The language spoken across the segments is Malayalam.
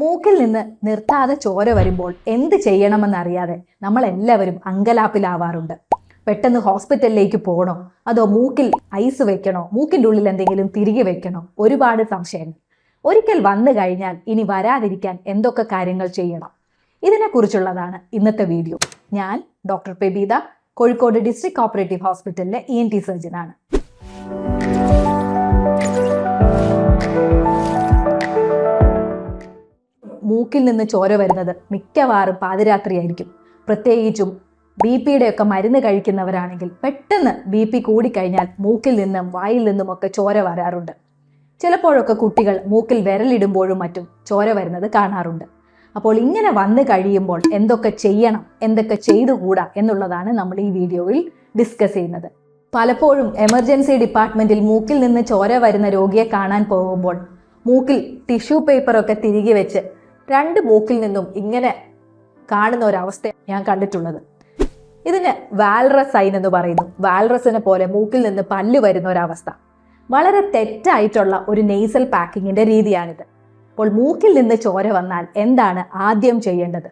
മൂക്കിൽ നിന്ന് നിർത്താതെ ചോര വരുമ്പോൾ എന്ത് ചെയ്യണമെന്നറിയാതെ നമ്മൾ എല്ലാവരും അങ്കലാപ്പിലാവാറുണ്ട്. പെട്ടെന്ന് ഹോസ്പിറ്റലിലേക്ക് പോകണോ? അതോ മൂക്കിൽ ഐസ് വെക്കണോ? മൂക്കിന്റെ ഉള്ളിൽ എന്തെങ്കിലും തിരികെ വെക്കണോ? ഒരുപാട് സംശയങ്ങൾ. ഒരിക്കൽ വന്നു കഴിഞ്ഞാൽ ഇനി വരാതിരിക്കാൻ എന്തൊക്കെ കാര്യങ്ങൾ ചെയ്യണം? ഇതിനെക്കുറിച്ചുള്ളതാണ് ഇന്നത്തെ വീഡിയോ. ഞാൻ doctor Pebitha Kozhikode district cooperative ഹോസ്പിറ്റലിലെ ഇ എൻ ടി സർജനാണ്. മൂക്കിൽ നിന്ന് ചോര വരുന്നത് മിക്കവാറും പാതിരാത്രിയായിരിക്കും. പ്രത്യേകിച്ചും ബി പിയുടെ ഒക്കെ മരുന്ന് കഴിക്കുന്നവരാണെങ്കിൽ പെട്ടെന്ന് ബി പി കൂടിക്കഴിഞ്ഞാൽ മൂക്കിൽ നിന്നും വായിൽ നിന്നും ഒക്കെ ചോര വരാറുണ്ട്. ചിലപ്പോഴൊക്കെ കുട്ടികൾ മൂക്കിൽ വിരലിടുമ്പോഴും മറ്റും ചോര വരുന്നത് കാണാറുണ്ട്. അപ്പോൾ ഇങ്ങനെ വന്നു കഴിയുമ്പോൾ എന്തൊക്കെ ചെയ്യണം എന്തൊക്കെ ചെയ്തുകൂടാ എന്നുള്ളതാണ് നമ്മൾ ഈ വീഡിയോയിൽ ഡിസ്കസ് ചെയ്യുന്നത്. പലപ്പോഴും എമർജൻസി ഡിപ്പാർട്ട്മെന്റിൽ മൂക്കിൽ നിന്ന് ചോര വരുന്ന രോഗിയെ കാണാൻ പോകുമ്പോൾ മൂക്കിൽ ടിഷ്യൂ പേപ്പറൊക്കെ തിരികെ വെച്ച് രണ്ട് മൂക്കിൽ നിന്നും ഇങ്ങനെ കാണുന്ന ഒരവസ്ഥ ഞാൻ കണ്ടിട്ടുള്ളത്. ഇതിന് വാൽറസ് സൈൻ എന്ന് പറയുന്നു. വാൽറസിനെ പോലെ മൂക്കിൽ നിന്ന് പല്ല് വരുന്ന ഒരവസ്ഥ. വളരെ തെറ്റായിട്ടുള്ള ഒരു നെയ്സൽ പാക്കിങ്ങിന്റെ രീതിയാണിത്. അപ്പോൾ മൂക്കിൽ നിന്ന് ചോര വന്നാൽ എന്താണ് ആദ്യം ചെയ്യേണ്ടത്?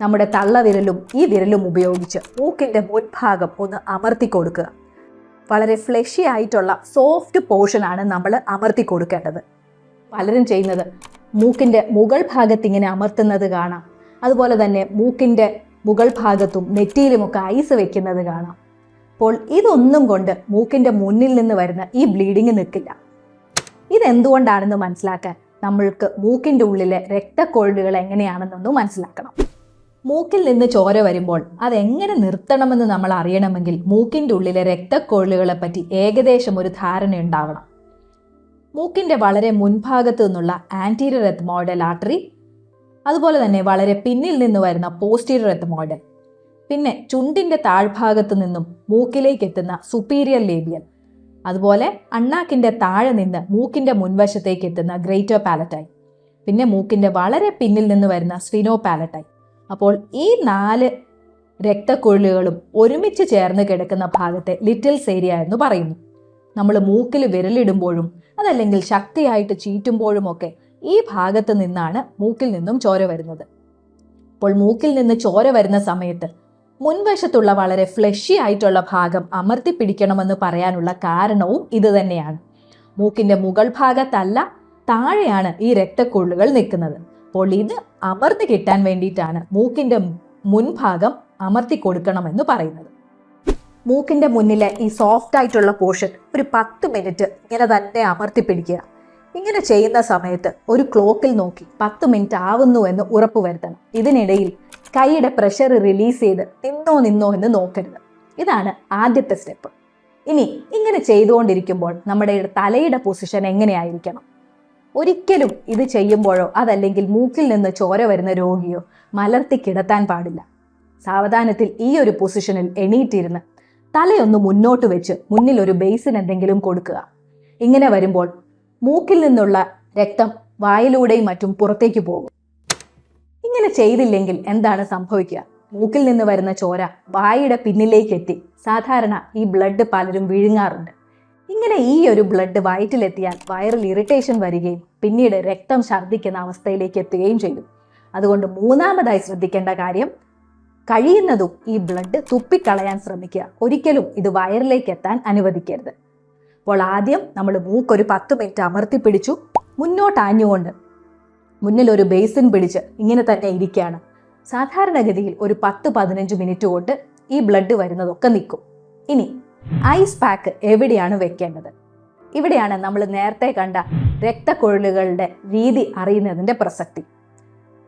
നമ്മുടെ തള്ളവിരലും ഈ വിരലും ഉപയോഗിച്ച് മൂക്കിന്റെ മുൻഭാഗം ഒന്ന് അമർത്തി കൊടുക്കുക. വളരെ ഫ്ലഷി ആയിട്ടുള്ള സോഫ്റ്റ് പോർഷൻ ആണ് നമ്മൾ അമർത്തി കൊടുക്കേണ്ടത്. പലരും ചെയ്യുന്നത് മൂക്കിന്റെ മുകൾ ഭാഗത്ത് ഇങ്ങനെ അമർത്തുന്നത് കാണാം. അതുപോലെ തന്നെ മൂക്കിന്റെ മുകൾ ഭാഗത്തും നെറ്റിയിലുമൊക്കെ ഐസ് വെക്കുന്നത് കാണാം. അപ്പോൾ ഇതൊന്നും കൊണ്ട് മൂക്കിന്റെ മുന്നിൽ നിന്ന് വരുന്ന ഈ ബ്ലീഡിങ് നിൽക്കില്ല. ഇതെന്തുകൊണ്ടാണെന്ന് മനസ്സിലാക്കാൻ നമ്മൾക്ക് മൂക്കിന്റെ ഉള്ളിലെ രക്തക്കൊഴലുകൾ എങ്ങനെയാണെന്നൊന്നും മനസ്സിലാക്കണം. മൂക്കിൽ നിന്ന് ചോര വരുമ്പോൾ അതെങ്ങനെ നിർത്തണമെന്ന് നമ്മൾ അറിയണമെങ്കിൽ മൂക്കിന്റെ ഉള്ളിലെ രക്തക്കൊഴലുകളെ പറ്റി ഏകദേശം ഒരു ധാരണ ഉണ്ടാവണം. മൂക്കിന്റെ വളരെ മുൻഭാഗത്തു നിന്നുള്ള ആന്റീരിയർ എത്മോയിഡൽ ആർട്ടറി അതുപോലെ തന്നെ വളരെ പിന്നിൽ നിന്ന് വരുന്ന പോസ്റ്റീരിയർ എത്മോയിഡൽ പിന്നെ ചുണ്ടിന്റെ താഴ്ഭാഗത്തു നിന്നും മൂക്കിലേക്ക് എത്തുന്ന സുപ്പീരിയർ ലേബിയൽ അതുപോലെ അണ്ണാക്കിന്റെ താഴെ നിന്ന് മൂക്കിന്റെ മുൻവശത്തേക്ക് എത്തുന്ന ഗ്രേറ്റർ പാലറ്റായി പിന്നെ മൂക്കിന്റെ വളരെ പിന്നിൽ നിന്ന് വരുന്ന സ്വിനോ പാലറ്റായി അപ്പോൾ ഈ നാല് രക്തക്കുഴലുകളും ഒരുമിച്ച് ചേർന്ന് കിടക്കുന്ന ഭാഗത്തെ ലിറ്റിൽസ് ഏരിയ എന്ന് പറയുന്നു. നമ്മൾ മൂക്കിൽ വിരലിടുമ്പോഴും അതല്ലെങ്കിൽ ശക്തിയായിട്ട് ചീറ്റുമ്പോഴുമൊക്കെ ഈ ഭാഗത്ത് നിന്നാണ് മൂക്കിൽ നിന്നും ചോര വരുന്നത്. അപ്പോൾ മൂക്കിൽ നിന്ന് ചോര വരുന്ന സമയത്ത് മുൻവശത്തുള്ള വളരെ ഫ്ലഷി ആയിട്ടുള്ള ഭാഗം അമർത്തി പിടിക്കണമെന്ന് പറയാനുള്ള കാരണവും ഇത് തന്നെയാണ്. മുകൾ ഭാഗത്തല്ല താഴെയാണ് ഈ രക്തക്കുള്ളുകൾ നിൽക്കുന്നത്. അപ്പോൾ ഇത് അമർത്തി കിട്ടാൻ വേണ്ടിയിട്ടാണ് മൂക്കിന്റെ മുൻഭാഗം അമർത്തി കൊടുക്കണമെന്ന് പറയുന്നത്. മൂക്കിന്റെ മുന്നിലെ ഈ സോഫ്റ്റ് ആയിട്ടുള്ള പോർഷൻ ഒരു പത്ത് മിനിറ്റ് ഇങ്ങനെ തന്നെ അമർത്തിപ്പിടിക്കുക ഇങ്ങനെ ചെയ്യുന്ന സമയത്ത് ഒരു ക്ലോക്കിൽ നോക്കി പത്ത് മിനിറ്റ് ആവുന്നു എന്ന് ഉറപ്പ് വരുത്തണം. ഇതിനിടയിൽ കൈയുടെ പ്രഷർ റിലീസ് ചെയ്ത് നിന്നോ നിന്നോ എന്ന് നോക്കരുത്. ഇതാണ് ആദ്യത്തെ സ്റ്റെപ്പ് ഇനി ഇങ്ങനെ ചെയ്തുകൊണ്ടിരിക്കുമ്പോൾ നമ്മുടെ തലയുടെ പൊസിഷൻ എങ്ങനെയായിരിക്കണം? ഒരിക്കലും ഇത് ചെയ്യുമ്പോഴോ അതല്ലെങ്കിൽ മൂക്കിൽ നിന്ന് ചോര വരുന്ന രോഗിയോ മലർത്തി കിടത്താൻ പാടില്ല. സാവധാനത്തിൽ ഈ ഒരു പൊസിഷനിൽ എണീറ്റിരുന്ന് തലയൊന്ന് മുന്നോട്ട് വെച്ച് മുന്നിൽ ഒരു ബേസിൻ എന്തെങ്കിലും കൊടുക്കുക. ഇങ്ങനെ വരുമ്പോൾ മൂക്കിൽ നിന്നുള്ള രക്തം വായിലൂടെയും മറ്റും പുറത്തേക്ക് പോകും. ഇങ്ങനെ ചെയ്തില്ലെങ്കിൽ എന്താണ് സംഭവിക്കുക? മൂക്കിൽ നിന്ന് വരുന്ന ചോര വായുടെ പിന്നിലേക്ക് എത്തി സാധാരണ ഈ ബ്ലഡ് പലരും വിഴുങ്ങാറുണ്ട്. ഇങ്ങനെ ഈ ഒരു ബ്ലഡ് വയറ്റിലെത്തിയാൽ വയറിൽ ഇറിറ്റേഷൻ വരികയും പിന്നീട് രക്തം ഛർദ്ദിക്കുന്ന അവസ്ഥയിലേക്ക് എത്തുകയും ചെയ്യും. അതുകൊണ്ട് മൂന്നാമതായി ശ്രദ്ധിക്കേണ്ട കാര്യം കഴിയുന്നതും ഈ ബ്ലഡ് തുപ്പിക്കളയാൻ ശ്രമിക്കുക. ഒരിക്കലും ഇത് വയറിലേക്ക് എത്താൻ അനുവദിക്കരുത്. അപ്പോൾ ആദ്യം നമ്മൾ മൂക്കൊരു പത്ത് മിനിറ്റ് അമർത്തി പിടിച്ചു. മുന്നോട്ട് ആഞ്ഞുകൊണ്ട് മുന്നിൽ ഒരു ബേസിൻ പിടിച്ച് ഇങ്ങനെ തന്നെ ഇരിക്കുകയാണ്. സാധാരണഗതിയിൽ ഒരു പത്ത് പതിനഞ്ച് മിനിറ്റ് കൊണ്ട് ഈ ബ്ലഡ് വരുന്നതൊക്കെ നിൽക്കും. ഇനി ഐസ് പാക്ക് എവിടെയാണ് വെക്കേണ്ടത്? ഇവിടെയാണ് നമ്മൾ നേരത്തെ കണ്ട രക്തക്കൊഴലുകളുടെ രീതി അറിയുന്നതിന്റെ പ്രസക്തി.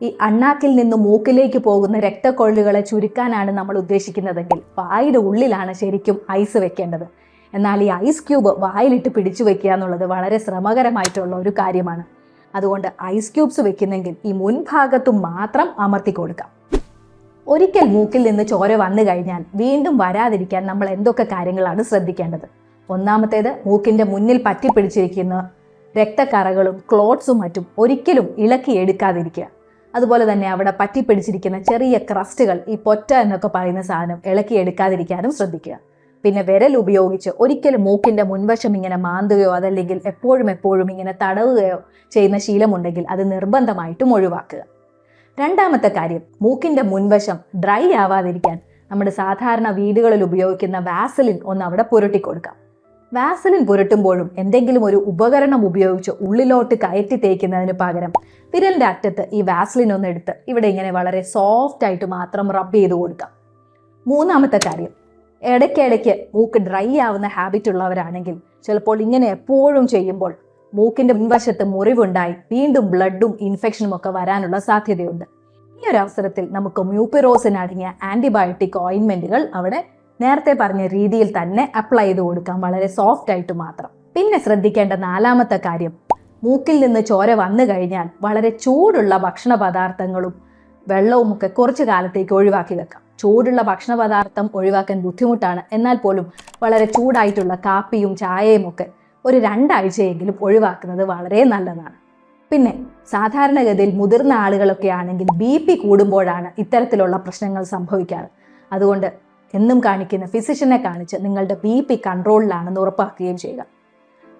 ഈ അണ്ണാക്കിൽ നിന്ന് മൂക്കിലേക്ക് പോകുന്ന രക്തക്കൊഴലുകളെ ചുരുക്കാനാണ് നമ്മൾ ഉദ്ദേശിക്കുന്നതെങ്കിൽ വായുടെ ഉള്ളിലാണ് ശരിക്കും ഐസ് വെക്കേണ്ടത്. എന്നാൽ ഈ ഐസ് ക്യൂബ് വായിലിട്ട് പിടിച്ചു വെക്കുക എന്നുള്ളത് വളരെ ശ്രമകരമായിട്ടുള്ള ഒരു കാര്യമാണ്. അതുകൊണ്ട് ഐസ് ക്യൂബ്സ് വെക്കുന്നെങ്കിൽ ഈ മുൻഭാഗത്തു മാത്രം അമർത്തി കൊടുക്കാം. ഒരിക്കൽ മൂക്കിൽ നിന്ന് ചോര വന്നു കഴിഞ്ഞാൽ വീണ്ടും വരാതിരിക്കാൻ നമ്മൾ എന്തൊക്കെ കാര്യങ്ങളാണ് ശ്രദ്ധിക്കേണ്ടത്? ഒന്നാമത്തേത് മൂക്കിന്റെ മുന്നിൽ പറ്റിപ്പിടിച്ചിരിക്കുന്ന രക്തക്കറകളും ക്ലോട്ട്സും മറ്റും ഒരിക്കലും ഇളക്കി എടുക്കാതിരിക്കുക. അതുപോലെ തന്നെ അവിടെ പറ്റിപ്പിടിച്ചിരിക്കുന്ന ചെറിയ ക്രസ്റ്റുകൾ ഈ പൊറ്റ എന്നൊക്കെ പറയുന്ന സാധനം ഇളക്കി എടുക്കാതിരിക്കാനും ശ്രദ്ധിക്കുക. പിന്നെ വിരൽ ഉപയോഗിച്ച് ഒരിക്കലും മൂക്കിന്റെ മുൻവശം ഇങ്ങനെ മാന്തുകയോ അതല്ലെങ്കിൽ എപ്പോഴും എപ്പോഴും ഇങ്ങനെ തടവുകയോ ചെയ്യുന്ന ശീലമുണ്ടെങ്കിൽ അത് നിർബന്ധമായിട്ടും ഒഴിവാക്കുക. രണ്ടാമത്തെ കാര്യം മൂക്കിന്റെ മുൻവശം ഡ്രൈ ആവാതിരിക്കാൻ. നമ്മുടെ സാധാരണ വീടുകളിൽ ഉപയോഗിക്കുന്ന വാസലിൻ ഒന്ന് അവിടെ പുരട്ടി കൊടുക്കാം വാസലിൻ പുരട്ടുമ്പോഴും എന്തെങ്കിലും ഒരു ഉപകരണം ഉപയോഗിച്ച് ഉള്ളിലോട്ട് കയറ്റി തേക്കുന്നതിന് പകരം വിരലിന്റെ അറ്റത്ത് ഈ വാസലിൻ ഒന്ന് എടുത്ത് ഇവിടെ ഇങ്ങനെ വളരെ സോഫ്റ്റ് ആയിട്ട് മാത്രം റബ്ബ് ചെയ്ത് കൊടുക്കാം. മൂന്നാമത്തെ കാര്യം ഇടയ്ക്കിടയ്ക്ക് മൂക്ക് ഡ്രൈ ആവുന്ന ഹാബിറ്റ് ഉള്ളവരാണെങ്കിൽ ചിലപ്പോൾ ഇങ്ങനെ എപ്പോഴും ചെയ്യുമ്പോൾ മൂക്കിന്റെ മുൻവശത്ത് മുറിവുണ്ടായി വീണ്ടും ബ്ലഡും ഇൻഫെക്ഷനും ഒക്കെ വരാനുള്ള സാധ്യതയുണ്ട്. ഈ ഒരു അവസരത്തിൽ നമുക്ക് മ്യൂപ്പിറോസിന് അടങ്ങിയ ആന്റിബയോട്ടിക് ഓയിൻമെന്റുകൾ അവിടെ നേരത്തെ പറഞ്ഞ രീതിയിൽ തന്നെ അപ്ലൈ ചെയ്ത് കൊടുക്കാം. വളരെ സോഫ്റ്റ് ആയിട്ട് മാത്രം. പിന്നെ ശ്രദ്ധിക്കേണ്ട നാലാമത്തെ കാര്യം മൂക്കിൽ നിന്ന് ചോര വന്നു കഴിഞ്ഞാൽ വളരെ ചൂടുള്ള ഭക്ഷണ പദാർത്ഥങ്ങളും വെള്ളവും ഒക്കെ കുറച്ചു കാലത്തേക്ക് ഒഴിവാക്കി വെക്കാം. ചൂടുള്ള ഭക്ഷണ പദാർത്ഥം ഒഴിവാക്കാൻ ബുദ്ധിമുട്ടാണ്. എന്നാൽ പോലും വളരെ ചൂടായിട്ടുള്ള കാപ്പിയും ചായയും ഒക്കെ ഒരു രണ്ടാഴ്ചയെങ്കിലും ഒഴിവാക്കുന്നത് വളരെ നല്ലതാണ്. പിന്നെ സാധാരണഗതിയിൽ മുതിർന്ന ആളുകളൊക്കെ ആണെങ്കിൽ ബി പി കൂടുമ്പോഴാണ് ഇത്തരത്തിലുള്ള പ്രശ്നങ്ങൾ സംഭവിക്കാറ്. അതുകൊണ്ട് എന്നും കാണിക്കുന്ന ഫിസിഷ്യനെ കാണിച്ച് നിങ്ങളുടെ ബി പി കൺട്രോളിലാണെന്ന് ഉറപ്പാക്കുകയും ചെയ്യുക.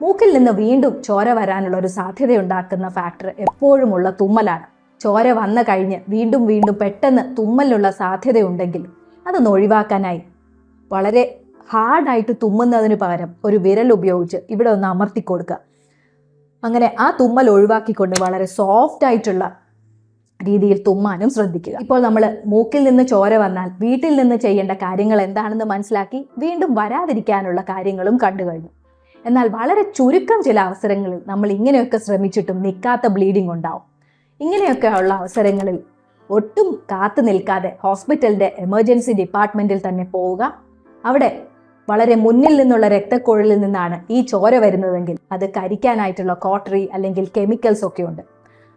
മൂക്കിൽ നിന്ന് വീണ്ടും ചോര വരാനുള്ള ഒരു സാധ്യതയുണ്ടാക്കുന്ന ഫാക്ടർ എപ്പോഴുമുള്ള തുമ്മലാണ്. ചോര വന്നു കഴിഞ്ഞ് വീണ്ടും വീണ്ടും പെട്ടെന്ന് തുമ്മലിനുള്ള സാധ്യതയുണ്ടെങ്കിൽ അതൊന്ന് ഒഴിവാക്കാനായി. വളരെ ഹാർഡായിട്ട് തുമ്മുന്നതിന് പകരം ഒരു വിരൽ ഉപയോഗിച്ച് ഇവിടെ ഒന്ന് അമർത്തി കൊടുക്കുക. അങ്ങനെ ആ തുമ്മൽ ഒഴിവാക്കിക്കൊണ്ട് വളരെ സോഫ്റ്റ് ആയിട്ടുള്ള രീതിയിൽ തുമ്മാനും ശ്രദ്ധിക്കുക. ഇപ്പോൾ നമ്മൾ മൂക്കിൽ നിന്ന് ചോര വന്നാൽ വീട്ടിൽ നിന്ന് ചെയ്യേണ്ട കാര്യങ്ങൾ എന്താണെന്ന് മനസ്സിലാക്കി വീണ്ടും വരാതിരിക്കാനുള്ള കാര്യങ്ങളും കണ്ടു കഴിഞ്ഞു. എന്നാൽ വളരെ ചുരുക്കം ചില അവസരങ്ങളിൽ നമ്മൾ ഇങ്ങനെയൊക്കെ ശ്രമിച്ചിട്ടും നിൽക്കാത്ത ബ്ലീഡിംഗ് ഉണ്ടാവും. ഇങ്ങനെയൊക്കെ ഉള്ള അവസരങ്ങളിൽ ഒട്ടും കാത്തു നിൽക്കാതെ ഹോസ്പിറ്റലിന്റെ എമർജൻസി ഡിപ്പാർട്ട്മെന്റിൽ തന്നെ പോവുക. അവിടെ വളരെ മുന്നിൽ നിന്നുള്ള രക്തക്കുഴലിൽ നിന്നാണ് ഈ ചോര വരുന്നതെങ്കിൽ അത് കരിക്കാനായിട്ടുള്ള കോട്ടറി അല്ലെങ്കിൽ കെമിക്കൽസ് ഒക്കെ ഉണ്ട്.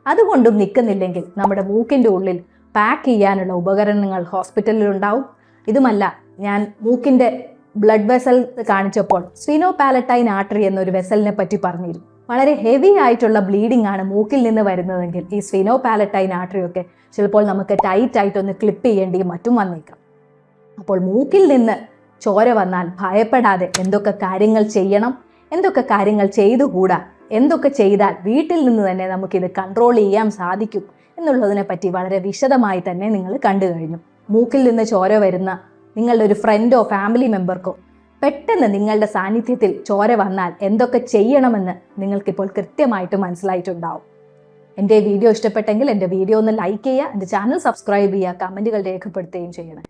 അതുകൊണ്ടും നിൽക്കുന്നില്ലെങ്കിൽ നമ്മുടെ മൂക്കിന്റെ ഉള്ളിൽ പാക്ക് ചെയ്യാനുള്ള ഉപകരണങ്ങൾ ഹോസ്പിറ്റലിൽ ഉണ്ടാവും. ഇതുമല്ല ഞാൻ മൂക്കിന്റെ ബ്ലഡ് വെസൽ കാണിച്ചപ്പോൾ സ്വിനോപാലറ്റൈൻ ആർട്ടറി എന്നൊരു വെസലിനെ പറ്റി പറഞ്ഞിരുന്നു. വളരെ ഹെവി ആയിട്ടുള്ള ബ്ലീഡിംഗ് ആണ് മൂക്കിൽ നിന്ന് വരുന്നതെങ്കിൽ ഈ സ്വിനോ പാലറ്റൈൻ ഒക്കെ ചിലപ്പോൾ നമുക്ക് ടൈറ്റ് ആയിട്ടൊന്ന് ക്ലിപ്പ് ചെയ്യേണ്ടിയും മറ്റും വന്നേക്കാം. അപ്പോൾ മൂക്കിൽ നിന്ന് ചോര വന്നാൽ ഭയപ്പെടാതെ എന്തൊക്കെ കാര്യങ്ങൾ ചെയ്യണം എന്തൊക്കെ കാര്യങ്ങൾ ചെയ്തുകൂടാ എന്തൊക്കെ ചെയ്താൽ വീട്ടിൽ നിന്ന് തന്നെ നമുക്കിത് കൺട്രോൾ ചെയ്യാൻ സാധിക്കും എന്നുള്ളതിനെ പറ്റി വളരെ വിശദമായി തന്നെ നിങ്ങൾ കണ്ടു കഴിഞ്ഞു. മൂക്കിൽ നിന്ന് ചോര വരുന്ന നിങ്ങളുടെ ഒരു ഫ്രണ്ടോ ഫാമിലി മെമ്പർക്കോ പെട്ടെന്ന് നിങ്ങളുടെ സാന്നിധ്യത്തിൽ ചോര വന്നാൽ എന്തൊക്കെ ചെയ്യണമെന്ന് നിങ്ങൾക്കിപ്പോൾ കൃത്യമായിട്ട് മനസ്സിലായിട്ടുണ്ടാവും. എന്റെ വീഡിയോ ഇഷ്ടപ്പെട്ടെങ്കിൽ എന്റെ വീഡിയോ ഒന്ന് ലൈക്ക് ചെയ്യുക എന്റെ ചാനൽ സബ്സ്ക്രൈബ് ചെയ്യുക കമന്റുകൾ രേഖപ്പെടുത്തുകയും ചെയ്യണം.